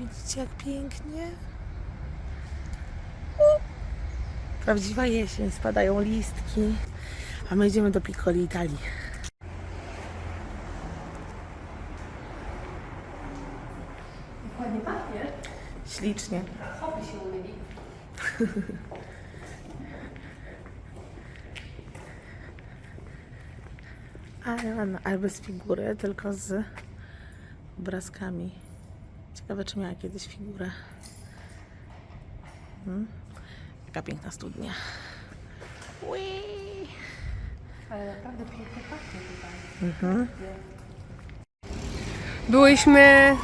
Widzicie, jak pięknie? U! Prawdziwa jesień, spadają listki, a my idziemy do Piccoli Italii. Ładnie pachnie. Ślicznie. Hopy się umyli. Ale ale bez figury, tylko z obrazkami. Ciekawe, czy miała kiedyś figurę. Hmm? Jaka piękna studnia. Ui. Ale naprawdę pięknie pachnie tutaj. Mhm. Byłyśmy,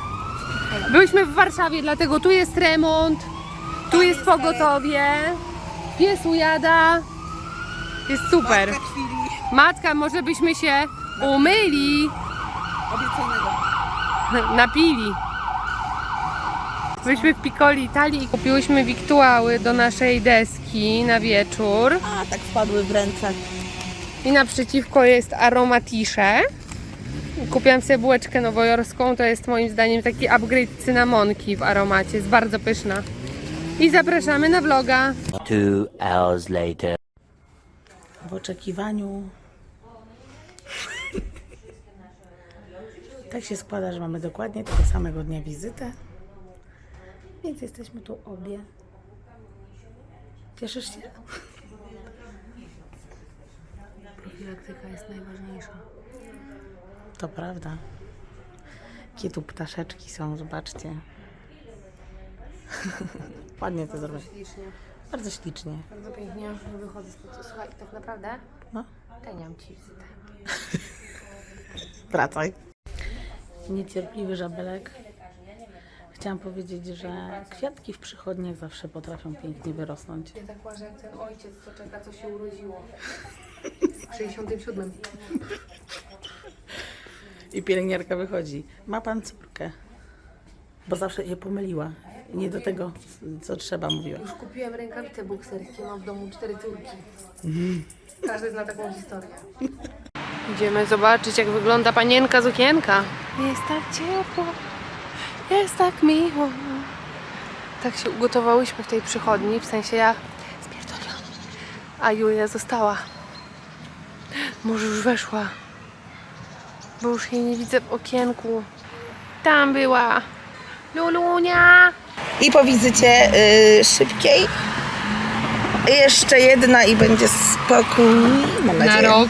byłyśmy w Warszawie, dlatego tu jest remont, tu jest pogotowie, pies ujada, jest super. Matka, może byśmy się umyli, Obiecanego. napili. Byliśmy w Piccoli Italii i kupiłyśmy wiktuały do naszej deski na wieczór. A, tak wpadły w ręce. I naprzeciwko jest aromatisze. Kupiłam sobie bułeczkę nowojorską. To jest moim zdaniem taki upgrade cynamonki w aromacie. Jest bardzo pyszna. I zapraszamy na vloga. Two hours later. W oczekiwaniu. tak się składa, że mamy dokładnie tego samego dnia wizytę. Więc jesteśmy tu obie. Cieszysz się? Profilaktyka jest najważniejsza. To prawda. Jakie tu ptaszeczki są, zobaczcie. Ładnie to zrobić. Ślicznie. Bardzo ślicznie. Bardzo pięknie. Wychodzę z tego. Słuchaj, tak naprawdę No, ganiam Ci wizytę. wracaj. Niecierpliwy żabelek. Chciałam powiedzieć, że kwiatki w przychodniach zawsze potrafią pięknie wyrosnąć. Ja tak łażę jak ten ojciec, co czeka, co się urodziło. W 67. I pielęgniarka wychodzi. Ma pan córkę. Bo zawsze je pomyliła. Nie do tego, co trzeba, mówiła. Już kupiłem rękawice bokserskie, mam w domu cztery córki. Każdy zna taką historię. Idziemy zobaczyć, jak wygląda panienka z okienka. Jest tak ciepło, jest tak miło. Tak się ugotowałyśmy w tej przychodni, w sensie ja spierdoliłam, a Julia została. Może już weszła, bo już jej nie widzę w okienku. Tam była Lulunia. I po wizycie y, szybkiej jeszcze jedna i będzie spokój. Mam Na rok.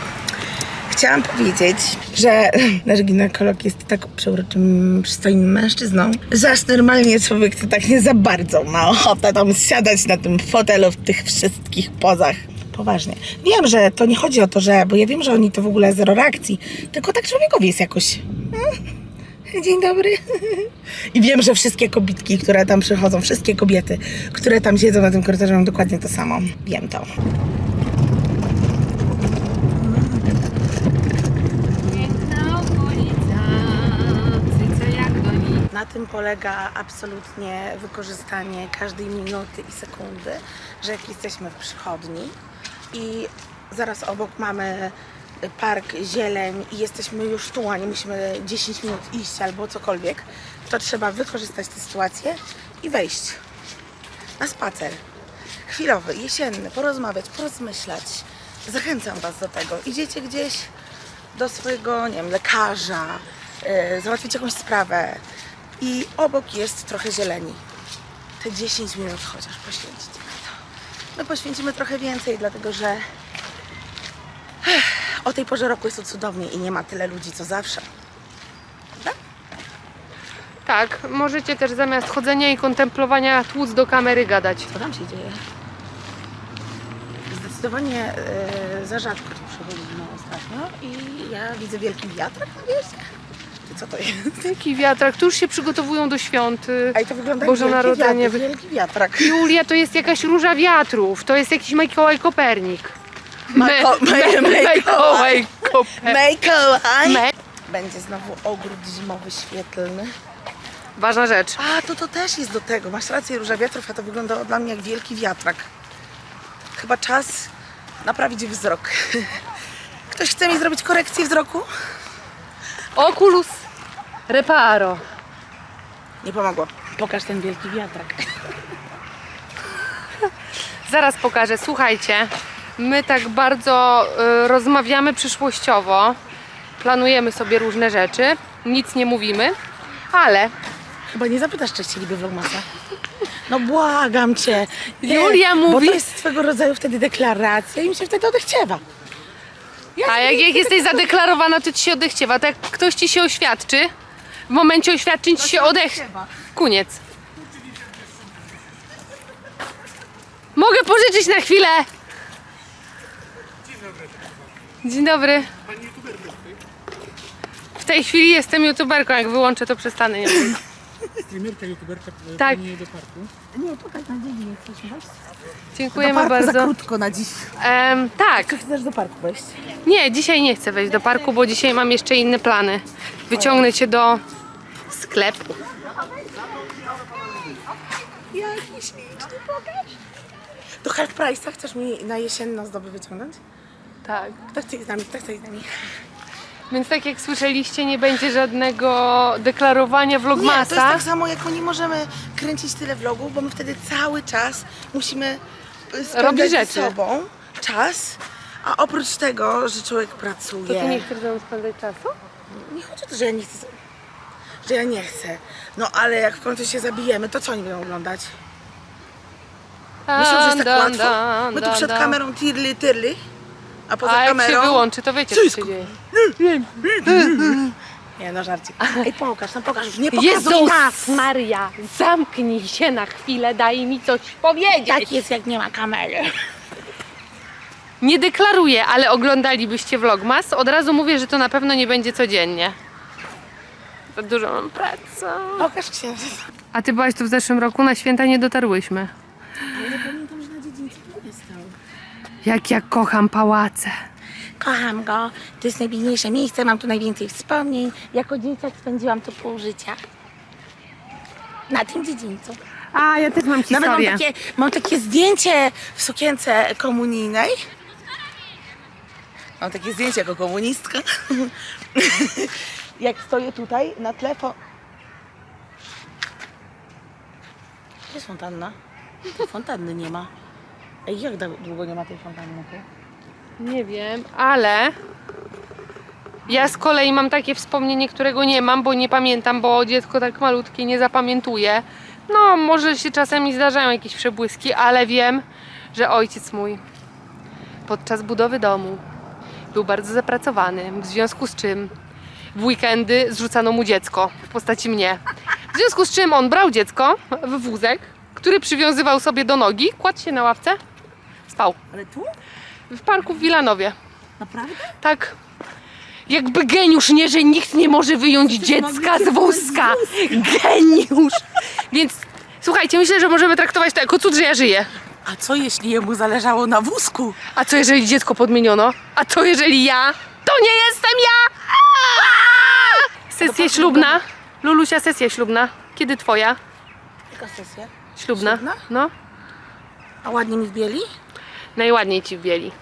Chciałam powiedzieć, że nasz ginekolog jest tak przeuroczym, przystojnym mężczyzną, że aż normalnie człowiek to tak nie za bardzo ma ochotę tam siadać na tym fotelu w tych wszystkich pozach. Poważnie. Wiem, że to nie chodzi o to, że, bo ja wiem, że oni to w ogóle zero reakcji, tylko tak człowiekowi jest jakoś. "Mm, Dzień dobry. I wiem, że wszystkie kobitki, które tam przychodzą, wszystkie kobiety, które tam siedzą na tym korytarzu, mają dokładnie to samo. Wiem to. Piękna okolica, cyce jak goni. Na tym polega absolutnie wykorzystanie każdej minuty i sekundy, że jak jesteśmy w przychodni i zaraz obok mamy park, zieleń i jesteśmy już tu, a nie musimy 10 minut iść albo cokolwiek, to trzeba wykorzystać tę sytuację i wejść na spacer. Chwilowy, jesienny, porozmawiać, porozmyślać. Zachęcam Was do tego. Idziecie gdzieś do swojego, nie wiem, lekarza, yy, załatwić jakąś sprawę i obok jest trochę zieleni. Te 10 minut chociaż poświęcić na to. My poświęcimy trochę więcej, dlatego że o tej porze roku jest tu cudownie i nie ma tyle ludzi co zawsze. Tak, możecie też zamiast chodzenia i kontemplowania tłuc do kamery gadać. Co tam się dzieje? Zdecydowanie e, za rzadko tu przechodzimy ostatnio i ja widzę wielki wiatrak na wieście. Co to jest? Jaki wiatrak, tu już się przygotowują do świąt. y, A i to wygląda Boże jak wielki Narodzenie. wiatr, wielki wiatrak. Julia, to jest jakaś róża wiatrów, to jest jakiś Mikołaj Kopernik. Mako- Me- Mikołaj. Mikołaj Kopernik. Mikołaj! Będzie znowu ogród zimowy świetlny. Ważna rzecz. A, to to też jest do tego. Masz rację, róża wiatrów, a to wyglądało dla mnie jak wielki wiatrak. Chyba czas naprawić wzrok. Ktoś chce mi zrobić korekcję wzroku? Oculus reparo. Nie pomogło. Pokaż ten wielki wiatrak. Zaraz pokażę. Słuchajcie, my tak bardzo y, rozmawiamy przyszłościowo. Planujemy sobie różne rzeczy. Nic nie mówimy, ale Chyba nie zapytasz, czy chcieliby vlogmasa. No błagam cię. Nie, Julia Bo mówi- to jest swego rodzaju wtedy deklaracja i mi się wtedy odechciewa. A jak, jak jesteś zadeklarowana, to ci się odechciewa. Tak jak ktoś ci się oświadczy, w momencie oświadczeń ci się odech... Koniec. Mogę pożyczyć na chwilę? Dzień dobry. W tej chwili jestem youtuberką, jak wyłączę to przestanę. Nie wiem. Streamerka, youtuberka e, Tak. pani do parku. Nie, tutaj na dzień nie chcesz wejść. Dziękujemy do parku za bardzo. krótko na dziś. Em, tak, Czy chcesz do parku wejść? nie, dzisiaj nie chcę wejść do parku, bo dzisiaj mam jeszcze inne plany. Wyciągnę cię do sklepu. Jaki śliczny, pokaż. Do Half Price'a chcesz mi na jesienną zdoby wyciągnąć? Tak. Kto chce iść z nami? Kto chce iść z nami? Więc tak jak słyszeliście, nie będzie żadnego deklarowania Nie, to jest vlogmasa. tak samo, jak my nie możemy kręcić tyle vlogów, bo my wtedy cały czas musimy spędzać ze sobą czas, a oprócz tego, że człowiek To pracuje... ty nie chcesz ze mną spędzać czasu? Nie chodzi o to, że ja nie chcę. Że ja nie chcę. No ale jak w końcu się zabijemy, to co oni będą oglądać? Myślą, że jest tak łatwo? My tu przed kamerą tirli, tyrli, a poza A jak kamerą... się wyłączy, to wiecie, co się dzieje. Nie, no żarcik. Ej, pokaż, no pokaż, już nie pokazuj Jezus nas! Maria, zamknij się na chwilę, daj mi coś powiedzieć. Tak jest, jak nie ma kamery. Nie deklaruję, ale oglądalibyście vlogmas. Od razu mówię, że to na pewno nie będzie codziennie. Za dużo mam pracy. Pokaż księżyc. A ty byłaś tu w zeszłym roku, na święta nie dotarłyśmy. Ale pamiętam, że na dziedzińcu nie stał. Jak ja kocham pałace. Kocham go. To jest najpiękniejsze miejsce, mam tu najwięcej wspomnień. Jako dzieciak spędziłam tu pół życia. Na tym dziedzińcu. A, ja też mam Nawet mam historię. takie, mam takie zdjęcie w sukience komunijnej. Mam takie zdjęcie jako komunistka. Jak stoję tutaj na tle fo... Gdzie jest fontanna? Fontanny nie ma. Ej, jak długo nie ma tej fontanny? Nie wiem, ale ja z kolei mam takie wspomnienie, którego nie mam, bo nie pamiętam, bo dziecko tak malutkie nie zapamiętuje. No, może się czasami zdarzają jakieś przebłyski, ale wiem, że ojciec mój podczas budowy domu był bardzo zapracowany, w związku z czym w weekendy zrzucano mu dziecko w postaci mnie. W związku z czym on brał dziecko w wózek, który przywiązywał sobie do nogi, kładł się na ławce, spał. Ale tu? W parku w Wilanowie. Naprawdę? Tak. Jakby geniusz, nie, że nikt nie może wyjąć dziecka z wózka. Geniusz. Więc słuchajcie, myślę, że możemy traktować to jako cud, że ja żyję. A co jeśli jemu zależało na wózku? A co jeżeli dziecko podmieniono? A co jeżeli ja? To nie jestem ja! Aaa! Sesja ślubna. Lulusia, sesja ślubna. Kiedy twoja? Jaka sesja? Ślubna? Ślubna? No. A ładnie mi wbieli? Najładniej ci w bieli.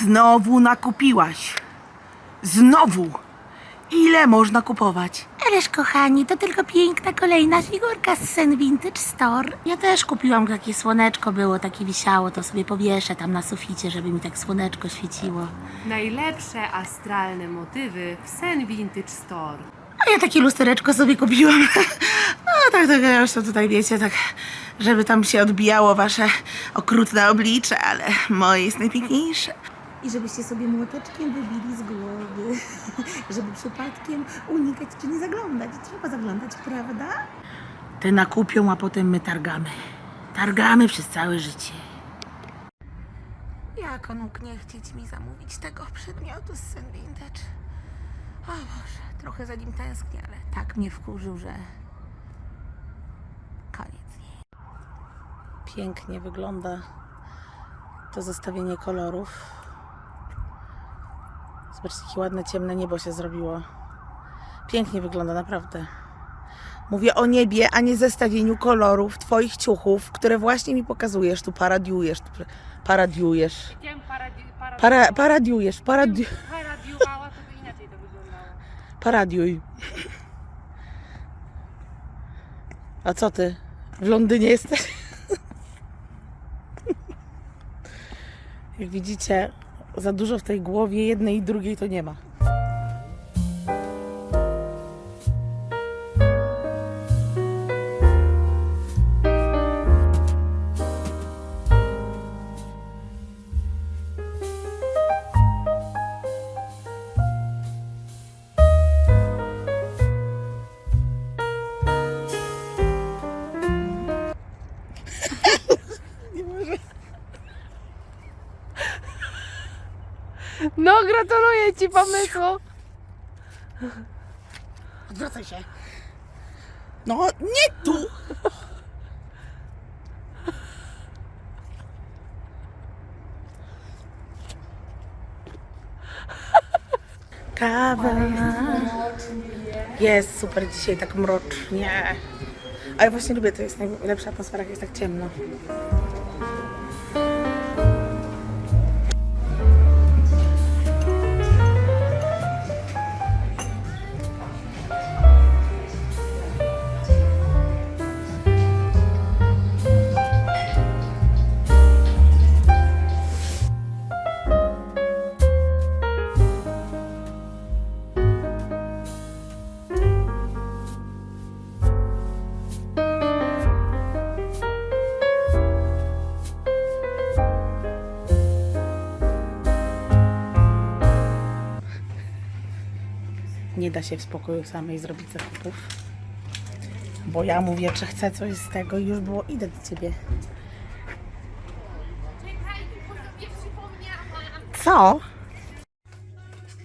Znowu nakupiłaś. Znowu. Ile można kupować? Ależ kochani, to tylko piękna kolejna figurka z Sen Vintage Store. Ja też kupiłam takie słoneczko było, takie wisiało, to sobie powieszę tam na suficie, żeby mi tak słoneczko świeciło. Najlepsze astralne motywy w Sen Vintage Store. A ja takie lustereczko sobie kupiłam. No tak, tak, ja już to tutaj wiecie, tak, żeby tam się odbijało wasze okrutne oblicze, ale moje jest najpiękniejsze. I żebyście sobie młoteczkiem wybili z głowy, żeby przypadkiem unikać czy nie zaglądać. Trzeba zaglądać, prawda? Te nakupią, a potem my targamy. Targamy przez całe życie. Jak mógł nie chcieć mi zamówić tego przedmiotu z Sen Vintage? O Boże, trochę za nim tęsknię, ale tak mnie wkurzył, że koniec. Pięknie wygląda to zestawienie kolorów. Zobaczcie, jakie ładne, ciemne niebo się zrobiło. Pięknie wygląda, naprawdę. Mówię o niebie, a nie zestawieniu kolorów Twoich ciuchów, które właśnie mi pokazujesz. Tu paradiujesz. Tu paradiujesz. Chciałem paradi- paradi- Para, paradiujesz, paradi, paradiowała, to by inaczej to wyglądało. paradiuj. A co ty? W Londynie jesteś? Jak widzicie, za dużo w tej głowie jednej i drugiej to nie ma. Ci pomysłu. Odwracaj się. No, nie tu! Kawa. Jest super dzisiaj, tak mrocznie. A ja właśnie lubię, to jest najlepsza atmosfera, jak jest tak ciemno. Nie da się w spokoju samej zrobić zakupów. Bo ja mówię, czy chcę coś z tego i już było, idę do ciebie. Co?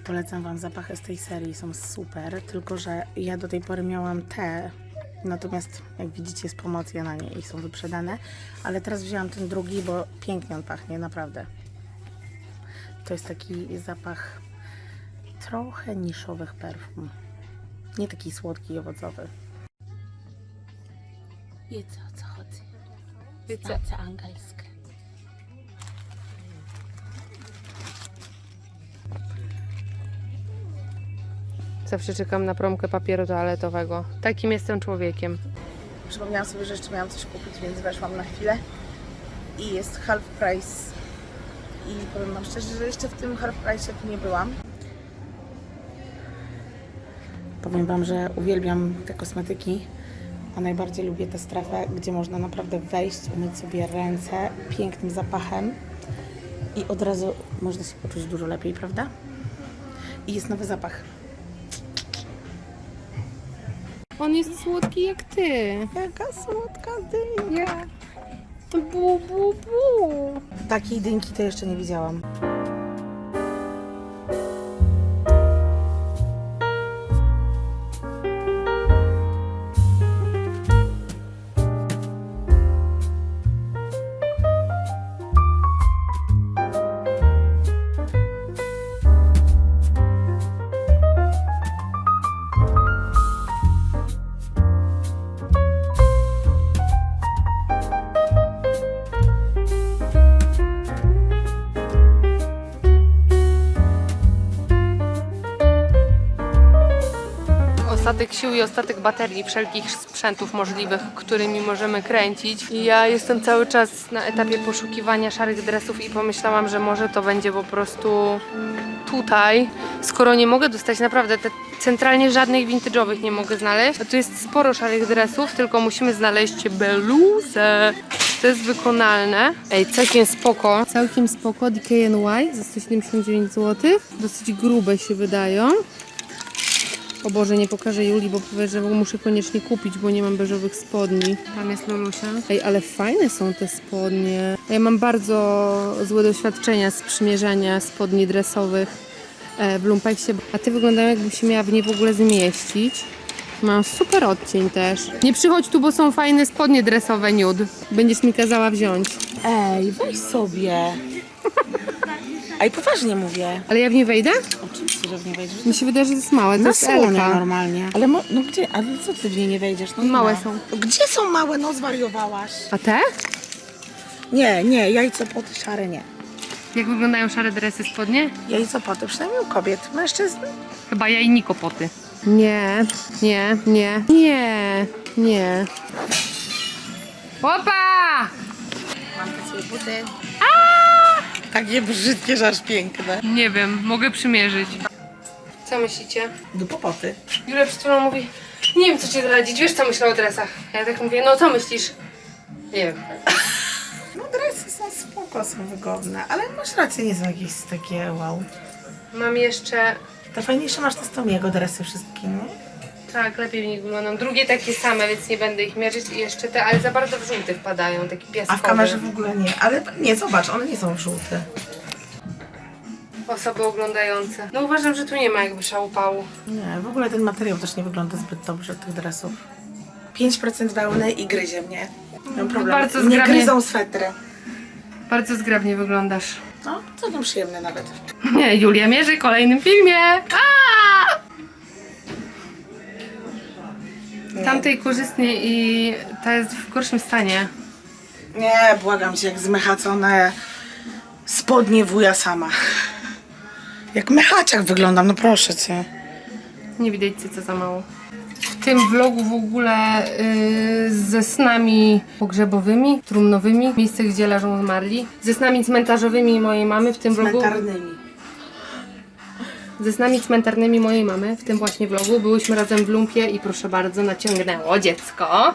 Polecam Wam zapachy z tej serii, są super, tylko że ja do tej pory miałam te, natomiast jak widzicie jest promocja na nie i są wyprzedane, ale teraz wzięłam ten drugi, bo pięknie on pachnie, naprawdę. To jest taki zapach trochę niszowych perfum. Nie taki słodki i owocowy. Wiecie o co chodzi. Wiecie. Angielskie. Zawsze czekam na promkę papieru toaletowego. Takim jestem człowiekiem. Przypomniałam sobie, że jeszcze miałam coś kupić, więc weszłam na chwilę. I jest half price. I powiem Wam szczerze, że jeszcze w tym half price tu nie byłam. Powiem Wam, że uwielbiam te kosmetyki. A najbardziej lubię tę strefę, gdzie można naprawdę wejść, umyć sobie ręce pięknym zapachem i od razu można się poczuć dużo lepiej, prawda? I jest nowy zapach. On jest słodki jak ty. Jaka słodka dynka. Jak... Bu, bu, bu. Takiej dynki to jeszcze nie widziałam. Sił i ostatek baterii wszelkich sprzętów możliwych, którymi możemy kręcić. I ja jestem cały czas na etapie poszukiwania szarych dresów i pomyślałam, że może to będzie po prostu tutaj, skoro nie mogę dostać naprawdę te centralnie żadnych vintage'owych nie mogę znaleźć. A tu jest sporo szarych dresów, tylko musimy znaleźć bluzę. to jest wykonalne. Ej, całkiem spoko. Całkiem spoko, DKNY za 179 zł. Dosyć grube się wydają. O Boże, nie pokażę Julii, bo powie, że muszę koniecznie kupić, bo nie mam beżowych spodni. Tam jest Lulusia. Ej, ale fajne są te spodnie. Ja mam bardzo złe doświadczenia z przymierzania spodni dresowych e, w lumpeksie, a ty wyglądają jakby się miała w nie w ogóle zmieścić. Mam super odcień też. Nie przychodź tu, bo są fajne spodnie dresowe, Niud. Będziesz mi kazała wziąć. Ej, weź sobie. A i poważnie mówię. Ale ja w nie wejdę? Oczywiście, że w nie wejdziesz. Mi się wydaje, że to jest małe. To Na jest słonie Elka. normalnie. Ale mo- no gdzie? Ale co ty w nie nie wejdziesz? No nie Małe ma. są. No Gdzie są małe? No zwariowałaś. A te? Nie, nie, jajcopoty szare nie. Jak wyglądają szare dresy spodnie? Jajcopoty, przynajmniej u kobiet. Mężczyzn? Chyba jajnikopoty. Nie, nie, nie, nie, nie. Opa! Mam te swoje buty. Takie brzydkie, że aż piękne. Nie wiem, mogę przymierzyć. Co myślicie? Do popoty. Julia przed chwilą mówi, nie wiem co ci zdradzić, wiesz co myślę o dresach. Ja tak mówię, no co myślisz? Nie wiem. No dresy są spoko, są wygodne, ale masz rację, nie są jakieś takie wow. Mam jeszcze, Te fajniejsze masz te z Tomiego dresy wszystkie, no? tak, lepiej w nich wyglądam. Drugie takie same, więc nie będę ich mierzyć. I jeszcze te, ale za bardzo w żółty wpadają, taki piaskowy. A w kamerze w ogóle nie. Ale nie, zobacz, one nie są w żółte. Osoby oglądające. No uważam, że tu nie ma jakby szałupału. Nie, w ogóle ten materiał też nie wygląda zbyt dobrze tych dresów. 5% wełny i gryzie mnie. Mam problem. bardzo nie zgrabnie- gryzą swetry. Bardzo zgrabnie wyglądasz. No, całkiem przyjemne nawet. Nie, Julia mierzy w kolejnym filmie. A! Tamtej korzystnie i ta jest w gorszym stanie. Nie, błagam cię, jak zmechacone spodnie wuja sama. Jak mechaciak wyglądam, no proszę cię. Nie widać co za mało. W tym vlogu w ogóle yy, ze snami pogrzebowymi, trumnowymi, miejsce gdzie leżą zmarli, ze snami cmentarzowymi mojej mamy w tym vlogu, Cmentarnymi. ze snami cmentarnymi mojej mamy w tym właśnie vlogu byłyśmy razem w lumpie i proszę bardzo naciągnęło dziecko.